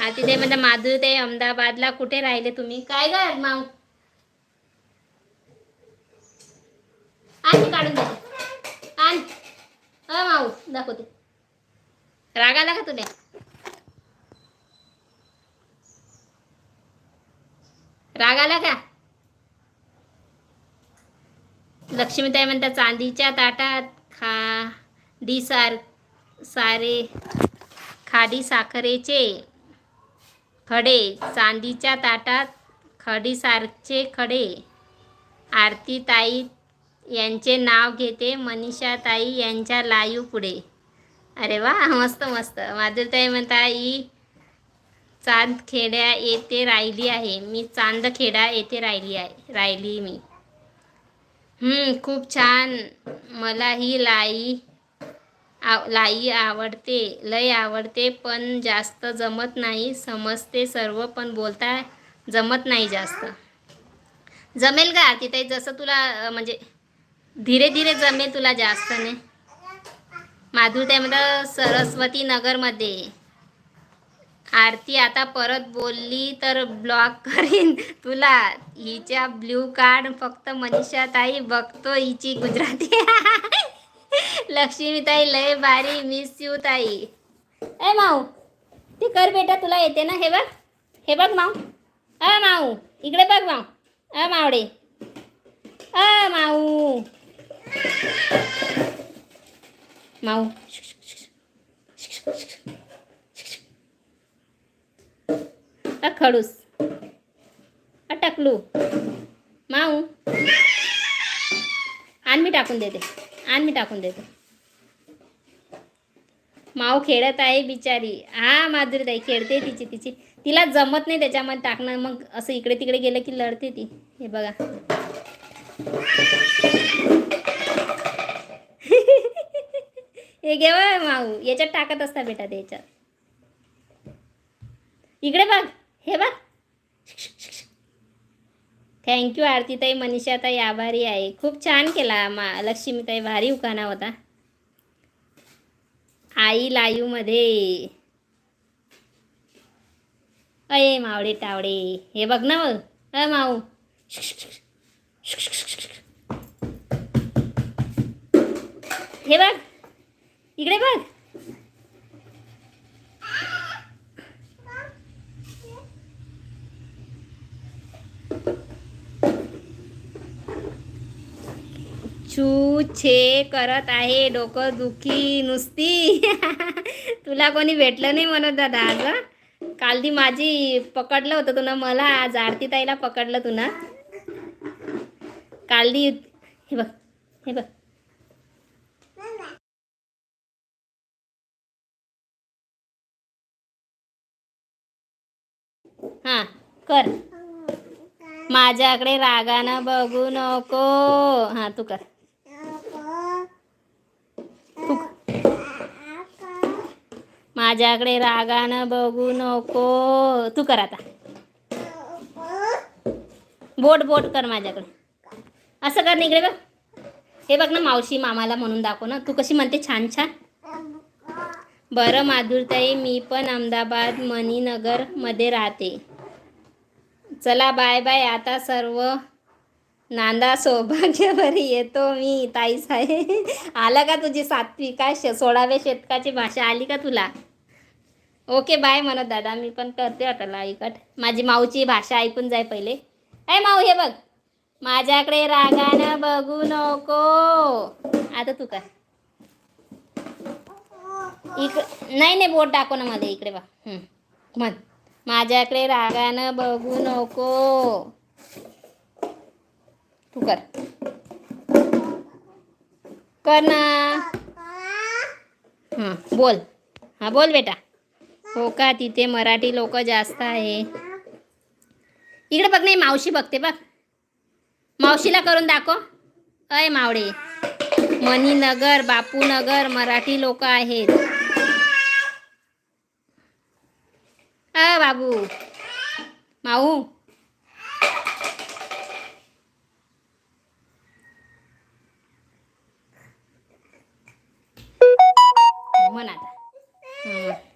आता ते म्हणता माधुरी ते अहमदाबादला कुठे राहिले तुम्ही? काय ग माऊ? आण काढून देते आण. अ माऊ दाखवते. रागाला का तुला? रागाला का? लक्ष्मीताई म्हणतात चांदीच्या ताटात खा दी सार सारे खाडी साखरेचे. खडे. चांदीच्या ताटात खडीसारखे खडे. आरती ताई यांचे नाव घेते मनीषा ताई यांच्या लाईव पुढे. अरे वा मस्त मस्त. माधुरताई म्हणता ही चांदखेड्या येथे राहिली आहे. मी चांदखेडा येथे राहिली आहे राहिली मी. खूप छान. मला ही लाई आव लाई आवडते लय आवडते पण जास्त जमत नाही. समजते सर्व पण बोलता जमत नाही जास्त. जमेल का तिथे? जसं तुला म्हणजे धीरे धीरे जमेल तुला जास्त नाही माधुर त्यामध्ये सरस्वती नगरमध्ये आरती आता परत बोलली तर ब्लॉक करीन तुला. हिच्या ब्ल्यू कार्ड फक्त मनीषा ताई बघतो हिची गुजराती. लक्ष्मी ताई लय भारी मिस यू ताई. ए माऊ ते कर बेटा तुला येते ना हे बघ. हे बघ माऊ. अ माऊ इकडे बघ माऊ. अ मावडे अ माऊ. माऊ. अ खडूस. अ टाकलू. माऊ. आण मी टाकून देते. आण मी टाकून देते. माव खेळत आहे बिचारी. हा माधुरी ताई खेळते तिची तिची. तिला जमत नाही त्याच्यामध्ये टाकणं मग असं इकडे तिकडे गेलं की लढते ती. हे बघा. हे घे माऊ. याच्यात टाकत असता बेटा ते याच्यात. इकडे बघ. हे बघ. थँक्यू आरतीताई मनीषाताई आभारी आहे. खूप छान केला मा लक्ष्मीताई भारी उखाणा होता. आई लाईव्हमध्ये अये मावडे तावडे. हे बघ ना मग. अ माऊ. हे बघ. इकडे बघ. छू छे करत आहे डोकं दुखी नुसती. तुला कोणी भेटलं नाही म्हणत दादा आज काल ती माझी पकडलं होतं तुला मला आज आरती ताईला पकडलं तुला काल ती हे बघ हे बघ. हां कर. माझ्याकडे रागानं बघू नको. हां तू कर तू माझ्याकडे रागानं बघू नको. तू कर आता. बोट बोट कर माझ्याकडे असं कर ना बघ हे बघ ना मावशी मामाला म्हणून दाखव ना. तू कशी म्हणते? छान छान. बरं माधुरताई मी पण अहमदाबाद मणीनगरमध्ये राहते. चला बाय बाय. आता सर्व नांदा सौभाग्यवरी येतो मी ताई आहे आलं का तुझी सातवी काय सोळाव्या शतकाची भाषा आली का तुला? ओके बाय म्हणत दादा. मी पण करते आता लाईकट माझी माऊची भाषा ऐकून जाय पहिले. ए माऊ हे बघ. माझ्याकडे रागानं बघू नको. आता तू काय इक नाही नाही बोट दाखव ना मध्ये इकडे बा हं. म्हण. माझ्याकडे रागानं बघू नको. तू कर. कर ना. हां बोल. हां बोल बेटा. हो का? तिथे मराठी लोक जास्त आहे. इकडे बघ नाही मावशी बघते बघ. मावशीला करून दाखव. अय मावळे. मणीनगर बापूनगर मराठी लोक आहेत. अ बाबू. माऊ. म्हणा आता.